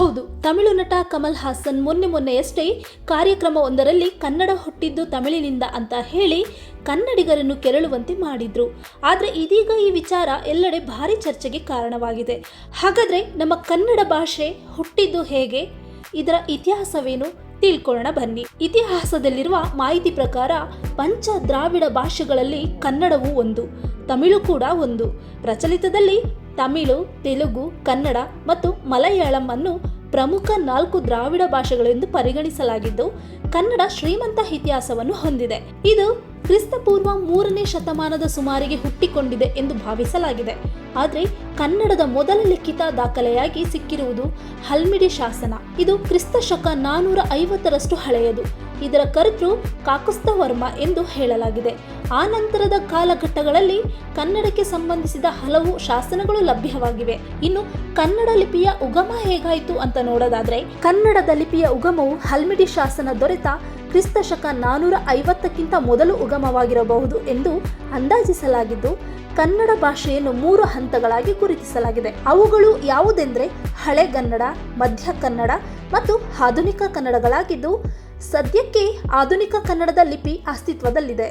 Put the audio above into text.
ಹೌದು, ತಮಿಳು ನಟ ಕಮಲ್ ಹಾಸನ್ ಮೊನ್ನೆ ಮೊನ್ನೆಯಷ್ಟೇ ಕಾರ್ಯಕ್ರಮವೊಂದರಲ್ಲಿ ಕನ್ನಡ ಹುಟ್ಟಿದ್ದು ತಮಿಳಿನಿಂದ ಅಂತ ಹೇಳಿ ಕನ್ನಡಿಗರನ್ನು ಕೆರಳುವಂತೆ ಮಾಡಿದ್ರು. ಆದರೆ ಇದೀಗ ಈ ವಿಚಾರ ಎಲ್ಲೆಡೆ ಭಾರಿ ಚರ್ಚೆಗೆ ಕಾರಣವಾಗಿದೆ. ಹಾಗಾದ್ರೆ ನಮ್ಮ ಕನ್ನಡ ಭಾಷೆ ಹುಟ್ಟಿದ್ದು ಹೇಗೆ? ಇದರ ಇತಿಹಾಸವೇನು? ತಿಳ್ಕೊಳ್ಳೋಣ ಬನ್ನಿ. ಇತಿಹಾಸದಲ್ಲಿರುವ ಮಾಹಿತಿ ಪ್ರಕಾರ ಪಂಚ ದ್ರಾವಿಡ ಭಾಷೆಗಳಲ್ಲಿ ಕನ್ನಡವು ಒಂದು, ತಮಿಳು ಕೂಡ ಒಂದು. ಪ್ರಚಲಿತದಲ್ಲಿ ತಮಿಳು, ತೆಲುಗು, ಕನ್ನಡ ಮತ್ತು ಮಲಯಾಳಂ ಅನ್ನು ಪ್ರಮುಖ ನಾಲ್ಕು ದ್ರಾವಿಡ ಭಾಷೆಗಳೆಂದು ಪರಿಗಣಿಸಲಾಗಿದ್ದು ಕನ್ನಡ ಶ್ರೀಮಂತ ಇತಿಹಾಸವನ್ನು ಹೊಂದಿದೆ. ಇದು ಕ್ರಿಸ್ತಪೂರ್ವ ಮೂರನೇ ಶತಮಾನದ ಸುಮಾರಿಗೆ ಹುಟ್ಟಿಕೊಂಡಿದೆ ಎಂದು ಭಾವಿಸಲಾಗಿದೆ. ಆದರೆ ಕನ್ನಡದ ಮೊದಲ ಲಿಖಿತ ದಾಖಲೆಯಾಗಿ ಸಿಕ್ಕಿರುವುದು ಹಲ್ಮಿಡಿ ಶಾಸನ. ಇದು ಕ್ರಿಸ್ತ ಶಕ ನಾನೂರ ಐವತ್ತರಷ್ಟು ಹಳೆಯದು. ಇದರ ಕರ್ತೃ ಕಾಕುಸ್ತವರ್ಮ ಎಂದು ಹೇಳಲಾಗಿದೆ. ಆ ನಂತರದ ಕಾಲಘಟ್ಟಗಳಲ್ಲಿ ಕನ್ನಡಕ್ಕೆ ಸಂಬಂಧಿಸಿದ ಹಲವು ಶಾಸನಗಳು ಲಭ್ಯವಾಗಿವೆ. ಇನ್ನು ಕನ್ನಡ ಲಿಪಿಯ ಉಗಮ ಹೇಗಾಯಿತು ಅಂತ ನೋಡೋದಾದ್ರೆ, ಕನ್ನಡದ ಲಿಪಿಯ ಉಗಮವು ಹಲ್ಮಿಡಿ ಶಾಸನ ದೊರೆತ ಕ್ರಿಸ್ತ ಶಕ ನಾನೂರ ಐವತ್ತಕ್ಕಿಂತ ಮೊದಲು ಉಗಮವಾಗಿರಬಹುದು ಎಂದು ಅಂದಾಜಿಸಲಾಗಿದ್ದು, ಕನ್ನಡ ಭಾಷೆಯನ್ನು ಮೂರು ಹಂತಗಳಾಗಿ ಗುರುತಿಸಲಾಗಿದೆ. ಅವುಗಳು ಯಾವುದೆಂದರೆ ಹಳೆಗನ್ನಡ ಮಧ್ಯ ಕನ್ನಡ ಮತ್ತು ಆಧುನಿಕ ಕನ್ನಡಗಳಾಗಿದ್ದು, ಸದ್ಯಕ್ಕೆ ಆಧುನಿಕ ಕನ್ನಡದ ಲಿಪಿ ಅಸ್ತಿತ್ವದಲ್ಲಿದೆ.